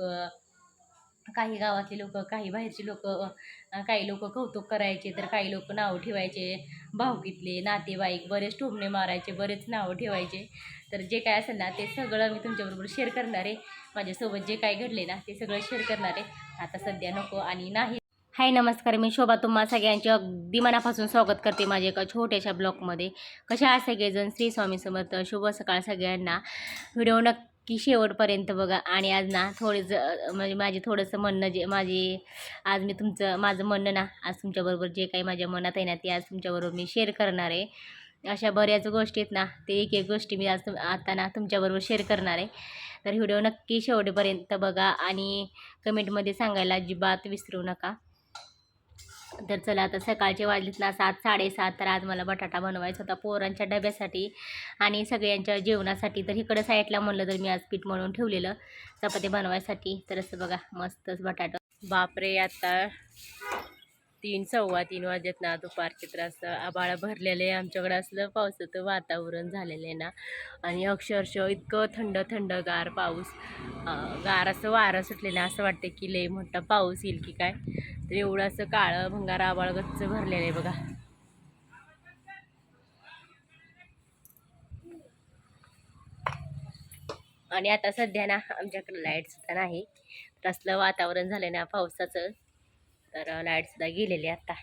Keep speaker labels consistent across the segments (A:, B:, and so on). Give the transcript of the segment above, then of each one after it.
A: लोक काही गावातले लोक काही बाहेरचे लोक काही लोक कौतुक करायचे तर काही लोक नावं ठेवायचे. भाऊकीतले नातेवाईक बरेच टोमणे मारायचे बरेच नावं ठेवायचे. तर जे काय असेल ना ते सगळं मी तुमच्याबरोबर शेअर करणार आहे. माझ्यासोबत जे काय घडले ना ते सगळं शेअर करणार आहे. आता सध्या नको आणि नाही. हाय नमस्कार. मी शोभा. तुम्हा सगळ्यांचे अगदी मनापासून स्वागत करते माझ्या एका छोट्याशा ब्लॉगमध्ये. कशा सगळेजण? श्री स्वामी समर्थ. शुभ सकाळ सगळ्यांना. व्हिडिओ नक्की की शेवटपर्यंत बघा. आणि आज ना थोडे म्हणजे माझे थोडंसं म्हणणं जे माझे आज मी तुमचं माझं म्हणणं ना आज तुमच्याबरोबर जे काही माझ्या मनात आहे ना ते आज तुमच्याबरोबर मी शेअर करणार आहे. अशा बऱ्याच गोष्टी आहेत ना ते एक एक गोष्टी मी आज तुम आता ना तुमच्याबरोबर शेअर करणार आहे. तर व्हिडिओ नक्की शेवटपर्यंत बघा आणि कमेंटमध्ये सांगायला अजिबात विसरू नका. तर चला आता सकाळचे वाजलेत ना सात साडेसात तर आज मला बटाटा बनवायचा होता पोरांच्या डब्यासाठी आणि सगळ्यांच्या जेवणासाठी. तर इकडं साईडला म्हणलं तर मी आज पीठ म्हणून ठेवलेलं चपाती बनवायसाठी. तर असं बघा मस्तच बटाटा. बापरे आता तीन सव्वा तीन वाजत ना दुपारचे तर असं आबाळा भरलेलं आहे आमच्याकडे. असलं पावसाचं वातावरण झालेलं आहे ना. आणि अक्षरशः इतकं थंड थंड गार पाऊस. गार असं वारं सुटलेलं असं वाटतं की लय मोठा पाऊस येईल की काय. तर एवढं असं काळं भंगार आबाळ गच्च भरलेलं आहे बघा. आणि आता सध्या ना आमच्याकडे लाइट सुद्धा नाही. तर असलं वातावरण झालं ना पावसाचं तर लाइट सुद्धा गेलेली आहे आता.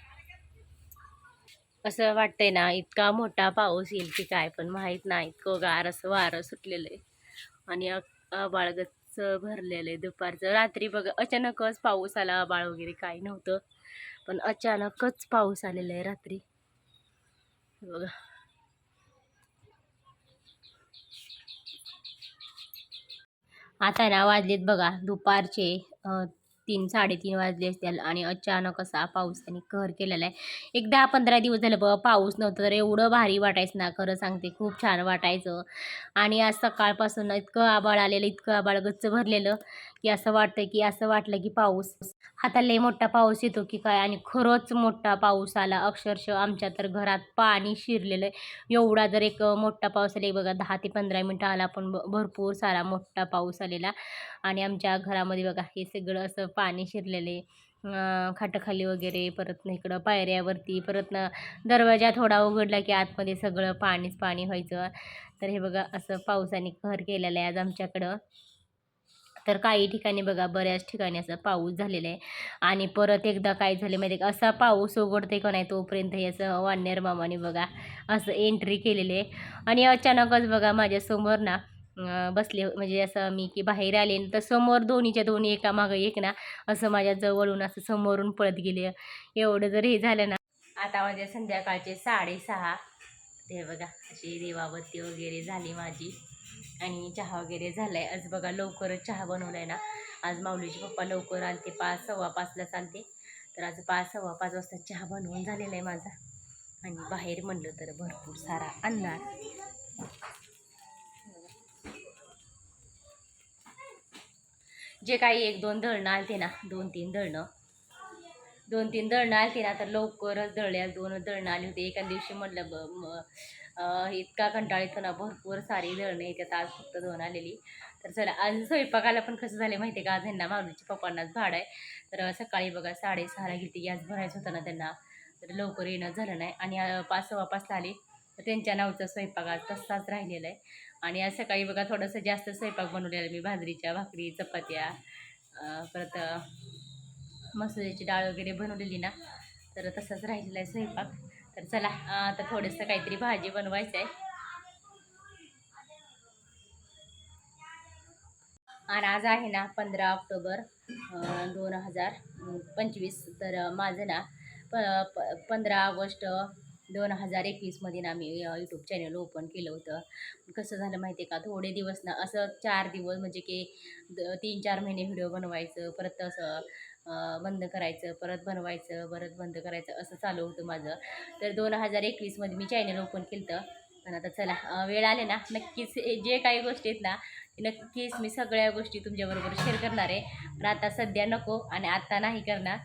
A: असं वाटतंय ना इतका मोठा पाऊस येईल की काय पण माहीत नाही. इतकं गार असं वारं सुटलेलं आहे. आणि बाळगच भरलेलं आहे दुपारचं. रात्री बघा अचानकच पाऊस आला बाळ वगैरे काही नव्हतं. पण अचानकच पाऊस आलेला आहे रात्री. बघा. आता ना वाजलेत बघा दुपारचे तीन साडेतीन वाजले असतील आणि अचानक असा पाऊस त्यांनी कहर केलेला आहे. एक दहा पंधरा दिवस झालं बघा पाऊस नव्हतं तर एवढं भारी वाटायचं ना खरं सांगते खूप छान वाटायचं. आणि आज सकाळपासून इतकं आबाळ आलेलं इतकं आबाळ गच्च भरलेलं. की असं वाटतं की असं वाटलं की पाऊस. आता लय मोठा पाऊस येतो की काय? आणि खरंच मोठा पाऊस आला. अक्षरशः आमच्या तर घरात पाणी शिरलेलं आहे. एवढा जर एक मोठा पाऊस आला एक बघा दहा ते पंधरा मिनटं आला पण भरपूर सारा मोठा पाऊस आलेला. आणि आमच्या घरामध्ये बघा हे सगळं असं पाणी शिरलेले खाटाखाली वगैरे परत ना इकडं पायऱ्यावरती परत ना दरवाजा थोडा उघडला की आतमध्ये सगळं पाणीच पाणी व्हायचं. तर हे बघा असं पावसाने घर केलेलं आहे आज आमच्याकडं. तर काही ठिकाणी बघा बऱ्याच ठिकाणी असं पाऊस झालेला आहे. आणि परत एकदा काय झालं माहिती का? असा पाऊस उघडते का नाही तोपर्यंत हे असं वानेर मामाने बघा असं एंट्री केलेली आहे. आणि अचानकच बघा माझ्यासमोर ना बसले म्हणजे असं मी की बाहेर आले तर समोर दोन्हीच्या दोन्ही एका मागं एक ना असं माझ्या जवळून असं समोरून पळत गेले. एवढं जर हे झालं ना आता माझ्या संध्याकाळचे साडेसहा. ते बघा अशी देवावती वगैरे झाली माझी. आणि चहा वगैरे झाला आहे आज बघा लवकरच चहा बनवला आहे ना. आज माऊलीचे पप्पा लवकर आलते पाच सव्वा पाचला चालते तर आज पाच सव्वा पाच वाजता चहा बनवून झालेला आहे माझा. आणि बाहेर म्हणलं तर भरपूर सारा अंधार. जे काही एक दोन दळणं आलते ना दोन तीन दळणं दोन तीन दळणं आली ना तर लवकरच दळल्या दोन दळणं आली होती. एका दिवशी म्हटलं ब इतका कंटाळ येतो ना भरपूर सारी दळणं येतात आज फक्त दोन आलेली. तर चला आज स्वयंपाकाला पण कसं झालं माहिती आहे का? आज ह्यांना पप्पांनाच भाड आहे. तर सकाळी बघा साडेसहाला गेली गॅस भरायचं होतं ना त्यांना. तर लवकर येणं झालं नाही. आणि पाच सव्वा पाचला आले. तर त्यांच्या नावचा स्वयंपाक आज तसाच राहिलेला आहे. आणि आज सकाळी बघा थोडंसं जास्त स्वयंपाक बनवलेला मी बाजरीच्या भाकरी चपात्या परत मसुरीची डाळ वगैरे बनवलेली ना तर तसंच राहिलेला आहे स्वयंपाक. तर चला आता थोडंसं काहीतरी भाजी बनवायचं आहे. आणि आज आहे ना पंधरा ऑक्टोबर दोन हजार पंचवीस. तर माझं ना प प पंधरा ऑगस्ट दोन हजार एकवीसमध्ये ना यूट्यूब चॅनल ओपन केलं होतं. कसं झालं माहिती आहे का? थोडे दिवस ना असं चार दिवस म्हणजे की द तीन चार महिने व्हिडिओ बनवायचं परत असं बंद करायचं परत बनवायचं परत बंद करायचं असं चालू होतं माझं. तर दोन हजार एकवीसमध्ये मी चॅनल ओपन केलं होतं पण आता चला वेळ आले ना नक्कीच हे जे काही गोष्टी आहेत ना नक्कीच मी सगळ्या गोष्टी तुमच्याबरोबर शेअर करणार आहे. पण आता सध्या नको आणि आता नाही करणार.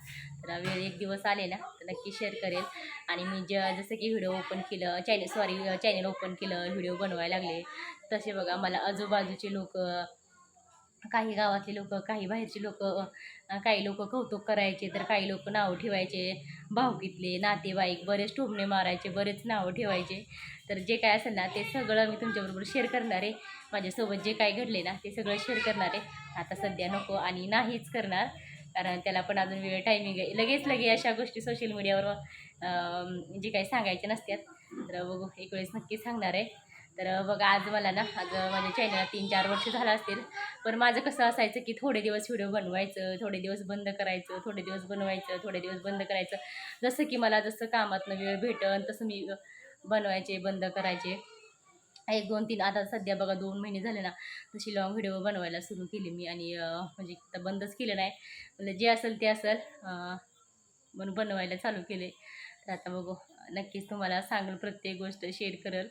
A: तर वेळ एक दिवस आले ना तर नक्की शेअर करेल. आणि मी ज जसं की व्हिडिओ ओपन केलं चॅनल सॉरी चॅनल ओपन केलं व्हिडिओ बनवायला लागले. तसे बघा मला आजूबाजूचे लोक काही गावातले लोक काही बाहेरचे लोक काही लोक कौतुक करायचे तर काही लोक नावं ठेवायचे भाऊकीतले नातेवाईक बरेच टोमणे मारायचे बरेच नावं ठेवायचे. तर जे काय असेल ना ते सगळं मी तुमच्याबरोबर शेअर करणार आहे. माझ्यासोबत जे काय घडले ना ते सगळं शेअर करणार आहे. आता सध्या नको आणि नाहीच करणार कारण त्याला पण अजून वेळ टायमिंग आहे. लगेच लगे अशा गोष्टी सोशल मीडियावर जे काही सांगायचे नसतात. तर बघू एक वेळेस नक्की सांगणार आहे. तर बघा आज मला ना आज माझ्या चॅनलला तीन चार वर्ष झालं असतील. पण माझं कसं असायचं की थोडे दिवस व्हिडिओ बनवायचं थोडे दिवस बंद करायचं थोडे दिवस बनवायचं थोडे दिवस बंद करायचं. जसं की मला जसं कामातनं वेळ भेटन तसं मी बनवायचे बंद करायचे. एक दोन तीन आता सध्या बघा दोन महिने झाले ना तशी लॉंग व्हिडिओ बनवायला सुरू केली मी आणि म्हणजे आता बंदच केलं नाही. म्हणजे जे असेल ते असेल म्हणून बनवायला चालू केले. तर आता बघू नक्कीच तुम्हाला सांगेल प्रत्येक गोष्ट शेअर करेल.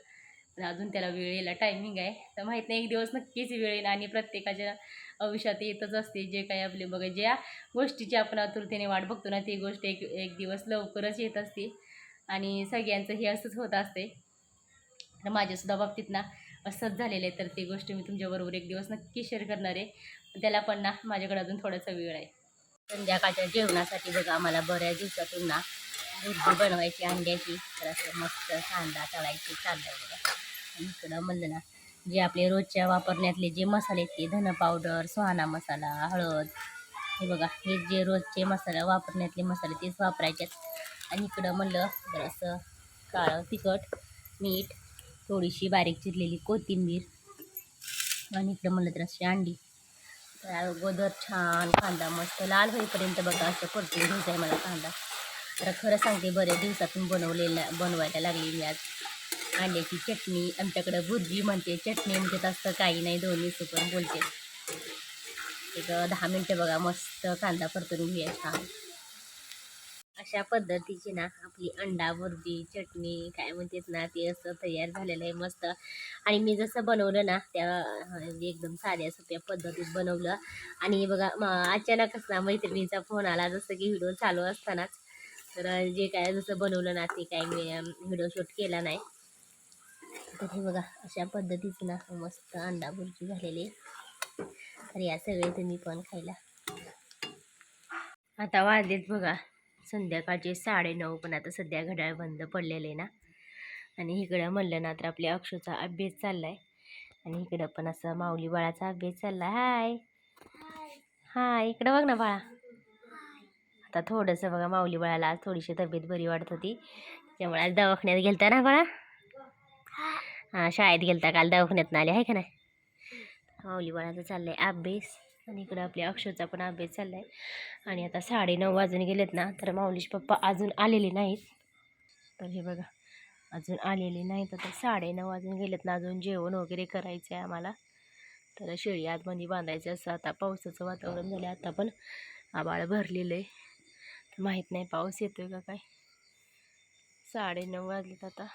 A: अजून त्याला वेळ यायला टायमिंग आहे. तर माहीत नाही एक दिवस नक्कीच वेळ येईल आणि प्रत्येकाच्या आयुष्यात येतच असते. जे काही आपले बघा ज्या गोष्टीची आपण आतुरतेने वाट बघतो ना ती गोष्ट एक एक दिवस लवकरच येत असते. आणि सगळ्यांचं हे असंच होत असते. तर माझ्यासुद्धा बाबतीत ना असंच झालेलं आहे. तर ती गोष्ट मी तुमच्याबरोबर एक दिवस नक्की शेअर करणार आहे. त्याला पण ना माझ्याकडे अजून थोडासा वेळ आहे. संध्याकाळच्या जेवणासाठी बघा आम्हाला बऱ्याच दिवसातून ना भुर्जी बनवायची अंड्याची. तर असं मस्त कांदा तळायची चाललं इकडं म्हणलं ना जे आपले रोजच्या वापरण्यातले जे मसाले आहेत ते धन पावडर सुहाना मसाला हळद हे बघा हे जे रोजचे मसाला वापरण्यातले मसाले तेच वापरायचे आणि इकडं म्हणलं जरासं काळं तिखट मीठ थोडीशी बारीक चिरलेली कोथिंबीर आणि इकडं म्हणलं तर अशी अंडी. तर अगोदर छान कांदा मस्त लाल होईपर्यंत बघा असं परतून घ्यायचं आहे मला कांदा. तर खरं सांगते बऱ्याच दिवसातून बनवलेल्या बनवायला लागली मी आज. आल्याची चटणी. आमच्याकडं भुर्जी म्हणते चटणी म्हणजे तसं काही नाही दोन्ही सुकून बोलते. एक दहा मिनटं बघा मस्त कांदा परतून घेऊया छान. अशा पद्धतीची ना आपली अंडा भुर्जी चटणी काय म्हणतात ना ते असं तयार झालेलं आहे मस्त. आणि मी जसं बनवलं ना त्या म्हणजे एकदम साध्या सोप्या पद्धतीत बनवलं. आणि बघा अचानकच ना मैत्रिणीचा फोन आला जसं की व्हिडिओ चालू असतानाच. तर जे काय जसं बनवलं ना ते काय मी व्हिडिओ शूट केला नाही. तर हे बघा अशा पद्धतीचं ना मस्त अंडा बुर्जी झालेली तर या सगळे तुम्ही पण खायला. आता वाजलेत बघा संध्याकाळचे साडेनऊ पण आता सध्या घड्याळ बंद पडलेले ना. आणि इकडं म्हणलं ना तर आपल्या अक्षूचा अभ्यास चाललाय. आणि इकडं पण असं माऊली बाळाचा अभ्यास चाललाय. हाय. हाय इकडं बघ ना बाळा. आता थोडंसं बघा माऊली बाळाला आज थोडीशी तब्येत बरी वाटत होती. त्यामुळे आज दवाखान्यात गेलता ना बाळा. हां शाळेत गेलता काल दवाखान्यात आले आहे का नाही? माऊली बाळाचा चाललाय अभ्यास आणि इकडं आपल्या अक्षरचा पण अभ्यास चाललाय. आणि आता साडेनऊ वाजून गेलेत ना तर माऊलीचे पप्पा अजून आलेले नाहीत. तर हे बघा अजून आलेले नाहीत. आता साडेनऊ वाजून गेलेत ना अजून जेवण वगैरे करायचं आहे आम्हाला. तर शेळी आतमध्ये बांधायचं असं आता पावसाचं वातावरण झालं आता पण आबाळ भरलेलं आहे तर माहीत नाही पाऊस येतोय का काय? साडेनऊ वाजलेत आता.